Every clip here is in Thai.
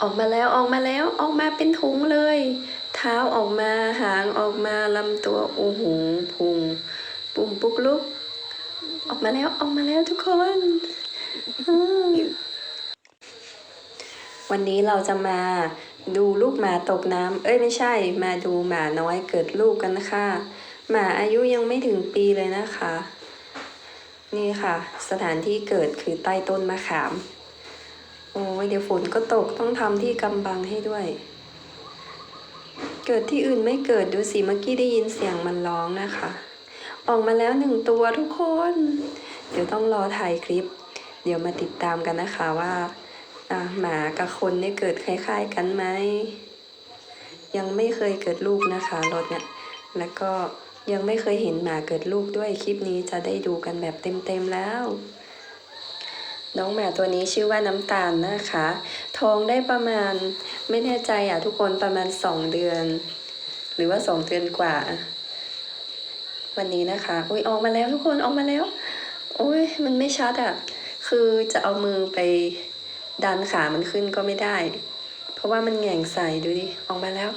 ออกมาแล้วออกมาแล้วออกมาเป็นถุงเลย เท้าออกมาหางออกมาลำตัวโอ้โหพุง ปุ่มปุกลุก ออกมาแล้วออกมาแล้วทุกคน วันนี้เราจะมาดูลูกหมาตกน้ำเอ้ยไม่ใช่ มาดูหมาน้อยเกิดลูกกันนะคะหมาอายุยังไม่ถึงปีเลยนะคะ นี่ค่ะ สถานที่เกิดคือใต้ต้นมะขาม โอ้ยเดี๋ยวฝนก็ตกต้องทำที่กำบังให้ด้วย เกิดที่อื่นไม่เกิดดูสิเมื่อกี้ได้ยินเสียงมันร้องนะคะ ออกมาแล้วหนึ่งตัวทุกคน เดี๋ยวต้องรอถ่ายคลิป เดี๋ยวมาติดตามกันนะคะว่าหมากับคนเนี่ยเกิดคล้าย ๆ กันไหมยังไม่เคยเกิดลูกนะคะรถเนี่ยแล้วก็ยังไม่เคยเห็นหมาเกิดลูกด้วยคลิปนี้จะได้ดูกันแบบเต็มๆแล้ว น้องหมาตัวนี้ชื่อว่าน้ำตาลนะคะ ท้องได้ประมาณไม่แน่ใจอะทุกคนประมาณสองเดือน หรือว่าสองเดือนกว่า วันนี้นะคะอุ้ยออกมาแล้วทุกคนออกมาแล้วโอ้ยมันไม่ชัดอะคือจะเอามือไปดันขามันขึ้นก็ไม่ได้ เพราะว่ามันแง่งใส่ดูดิออกมาแล้ว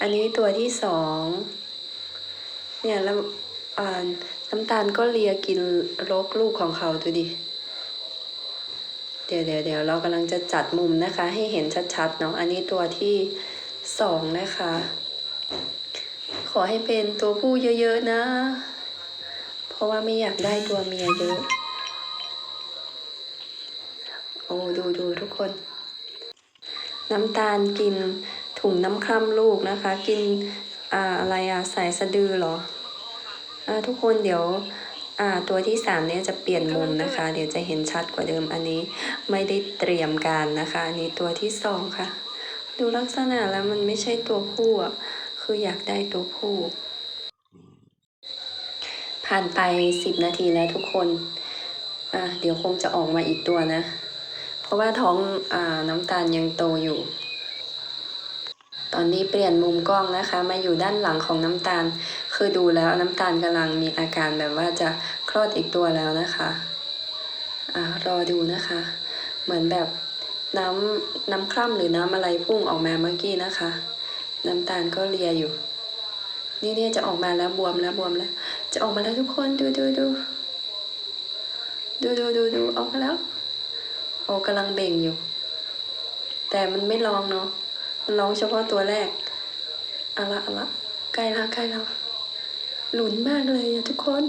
อันนี้ตัวที่สองเนี่ยแล้วน้ำตาลก็เลียกินรกลูกของเขาดูดิ เดี๋ยวเดี๋ยวเดี๋ยวเรากำลังจะจัดมุมนะคะ ให้เห็นชัดๆเนาะอันนี้ตัวที่สองนะคะ ขอให้เป็นตัวผู้เยอะๆนะ เพราะว่าไม่อยากได้ตัวเมียเยอะ โอ้ดูดูทุกคน น้ำตาลกินถุงน้ำคร่ำลูกนะคะ กินอ่าอะไรอะสายสะดือเหรออ่าทุกคนเดี๋ยว ตัวที่สามเนี่ยจะเปลี่ยนมุมนะคะ เดี๋ยวจะเห็นชัดกว่าเดิมอันนี้ไม่ได้เตรียมการนะคะ อันนี้ตัวที่สองค่ะ ดูลักษณะแล้วมันไม่ใช่ตัวผู้คืออยากได้ตัวผู้ ผ่านไปสิบนาทีแล้วทุกคนอ่าเดี๋ยวคงจะออกมาอีกตัวนะ เพราะว่าท้องอ่าน้ำตาลยังโตอยู่ ตอนนี้เปลี่ยนมุมกล้องนะคะ มาอยู่ด้านหลังของน้ำตาล คือดูแล้วน้ำตาลกำลังมีอาการแบบว่าจะคลอดอีกตัวแล้วนะคะอ่ารอดูนะคะ เหมือนแบบน้ำน้ำคร่ำหรือน้ำอะไรพุ่งออกมาเมื่อกี้นะคะ น้ำตาลก็เลียอยู่ นี่เนี่ยจะออกมาแล้วบวมแล้วบวมแล้ว จะออกมาแล้วทุกคนดูดูดูดูดูดูดูออกมาแล้วโอ้กำลังเบ่งอยู่ แต่มันไม่ร้องเนาะมันร้องเฉพาะตัวแรกอาละอาละใกล้แล้วใกล้แล้ว ลุนมากเลยอะทุกคน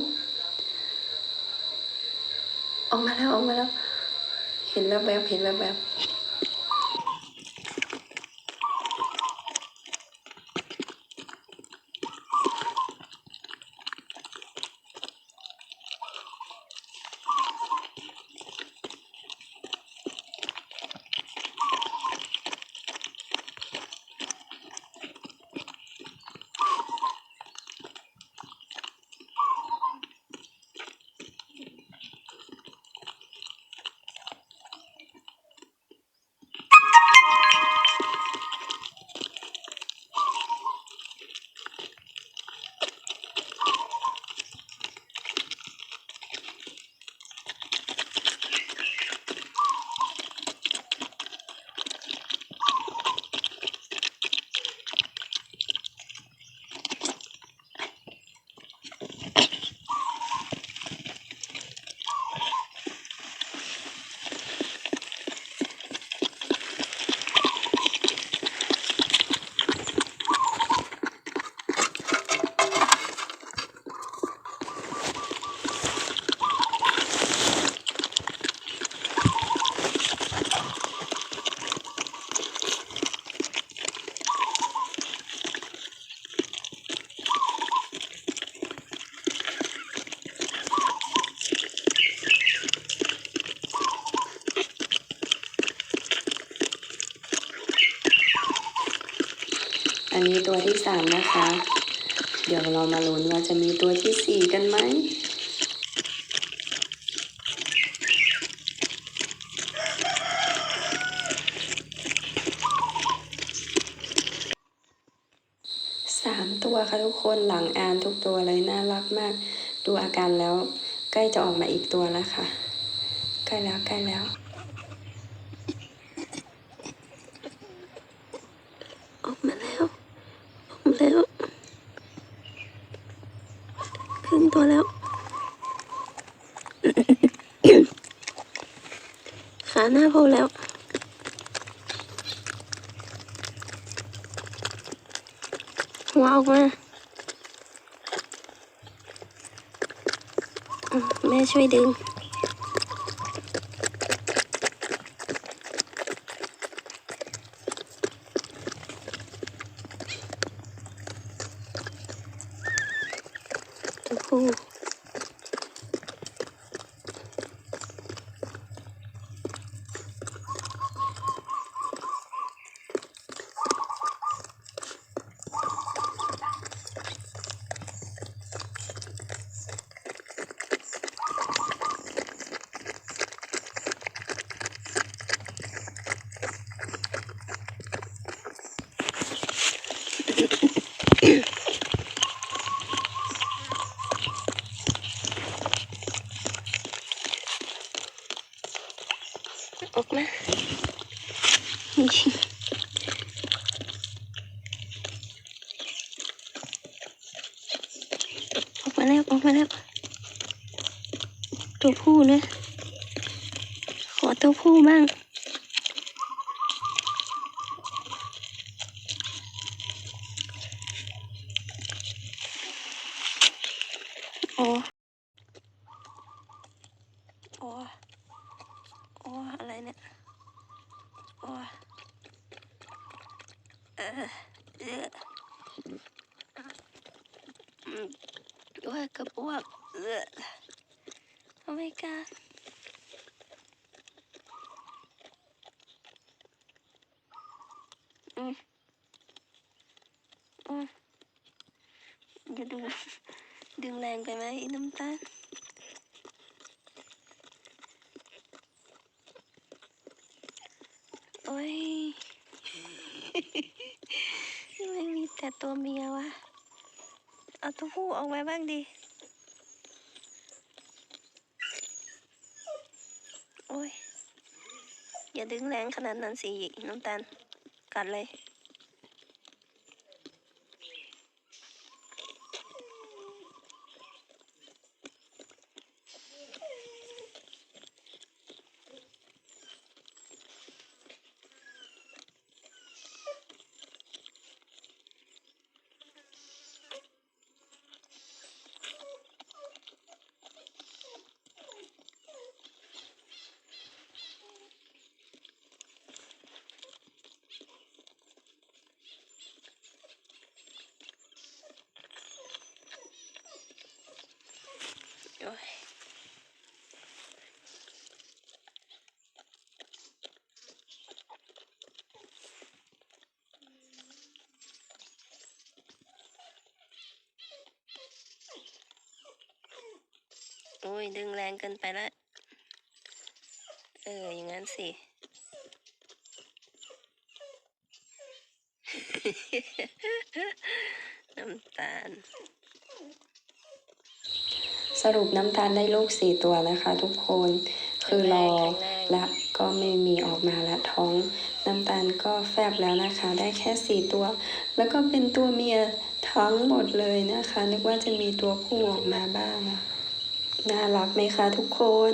ออกมาแล้วออกมาแล้ว เห็นแบบแบบๆเห็นแบบแบบๆ อันนี้ตัวที่สามนะคะ เดี๋ยวเรามาลุ้นว่าจะมีตัวที่สี่กันไหมสามตัวค่ะทุกคนหลังอ่านทุกตัวเลยน่ารักมาก ดูอาการแล้วใกล้จะออกมาอีกตัวแล้วค่ะ ใกล้แล้วใกล้แล้วออกมาแล้ว แล้ว ครึ่งตัวแล้ว ขาหน้าโผล่แล้วหัวออกมาอืมแม่ช่วยดึง ตั ออกมานี่ออกมาแล้วออกมาแล้วตัวผู้นะ ขอตัวผู้บ้างโอ้โอ้โอ้อะไร เนี่ย โอ้ยเออเอออืมโอ้ยกระปวกเออโอ้ my god อืมอืมอย่าดึงดึงแรงไปไหมไอ้น้ำตาล โอ้ย ไม่มีแตัวเมียวะ เอาตัวผู้ออกมาบ้างดิโอ้ย อย่าดึงแรงขนาดนั้นสิน้ำตาล กัดเลย โอ้ยโอ้ย ดึงแรงเกินไปล้วเออ อย่างนั้นสิ น้ำตาล สรุปน้ำตาลได้ลูกสี่ตัวนะคะทุกคนคือรอและก็ไม่มีออกมาและท้อง น้ำตาลก็แฟบแล้วนะคะ ได้แค่สี่ตัว แล้วก็เป็นตัวเมียทั้งหมดเลยนะคะ นึกว่าจะมีตัวผู้ออกมาบ้างน่ารักไหมคะทุกคน